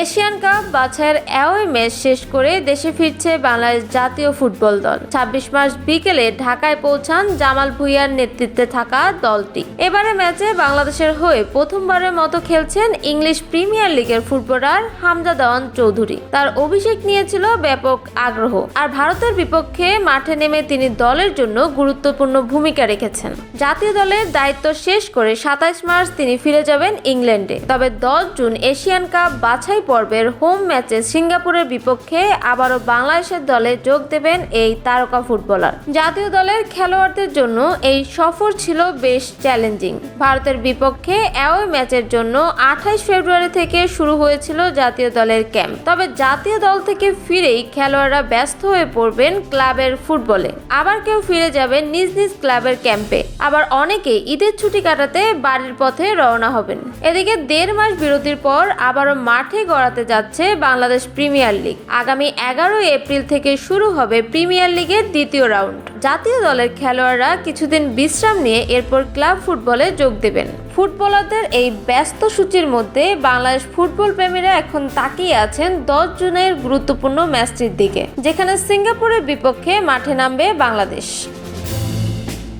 Asian cup বাছাইয়ের away match শেষ করে দেশে ফিরছে বাংলাদেশ জাতীয় ফুটবল দল। ছাব্বিশ মার্চ বিকেলে ঢাকায় পৌঁছান জামাল ভুইয়ার নেতৃত্বে থাকা দলটি। এবারে ম্যাচে বাংলাদেশের হয়ে প্রথমবারের মতো খেলছেন ইংলিশ প্রিমিয়ার লিগের ফুটবলার হামজা দেওয়ান চৌধুরী। তার অভিষেক নিয়েছিল ব্যাপক আগ্রহ, আর ভারতের বিপক্ষে মাঠে নেমে তিনি দলের জন্য গুরুত্বপূর্ণ ভূমিকা রেখেছেন। জাতীয় দলের দায়িত্ব শেষ করে সাতাইশ মার্চ তিনি ফিরে যাবেন ইংল্যান্ডে। তবে দশ জুন এশিয়ান কাপ বাছাই পর্বের হোম ম্যাচে সিঙ্গাপুরের বিপক্ষে আবারও বাংলাদেশের দলে যোগ দেবেন এই তারকা ফুটবলার। জাতীয় দলের খেলোয়াড়দের জন্য এই সফর ছিল বেশ চ্যালেঞ্জিং। ভারতের বিপক্ষে অ্যাওয়ে ম্যাচের জন্য আঠাইশ ফেব্রুয়ারি থেকে শুরু হয়েছিল জাতীয় দলের ক্যাম্প। তবে জাতীয় দল থেকে ফিরেই খেলোয়াড়রা ব্যস্ত হয়ে পড়বেন ক্লাবের ফুটবলে। আবার কেউ ফিরে যাবেন নিজ নিজ ক্লাবের ক্যাম্পে। আবার অনেকে ঈদের ছুটি কাটাতে বাড়ির পথে রওনা হবেন। এদিকে দেড় মাস বিরতির পর আবারও মাঠে গড়াতে যাচ্ছে বাংলাদেশ প্রিমিয়ার লিগ। আগামী এগারোই এপ্রিল থেকে শুরু হবে প্রিমিয়ার লিগের দ্বিতীয় রাউন্ড। জাতীয় দলের খেলোয়াড়রা কিছুদিন বিশ্রাম নিয়ে এরপর ক্লাব ফুটবলে যোগ দেবেন। ফুটবলারদের এই ব্যস্ত সূচির মধ্যে বাংলাদেশ ফুটবল প্রেমীরা এখন তাকিয়ে আছেন দশ জুনের গুরুত্বপূর্ণ ম্যাচটির দিকে, যেখানে সিঙ্গাপুরের বিপক্ষে মাঠে নামবে বাংলাদেশ।